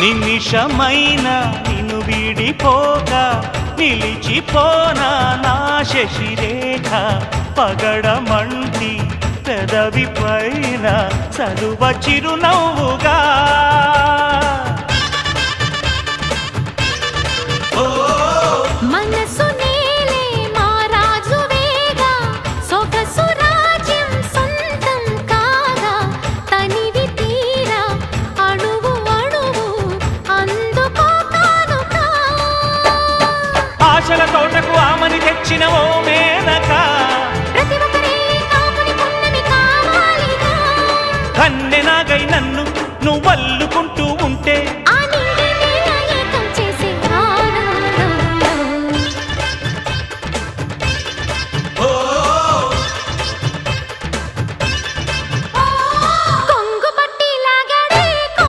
నిమిషమైన నిన్ను విడిపోక నిలిచిపోనా నా శశిరేఖ. పగడమంటి పెదవి పైన చదువ చిరునవ్వుగా. మనసు ఆశల తోటకు ఆమని తెచ్చిన ఓ మేనక. కావాలిగా. కన్నెనాగై నన్ను నువ్వల్లుకుంటే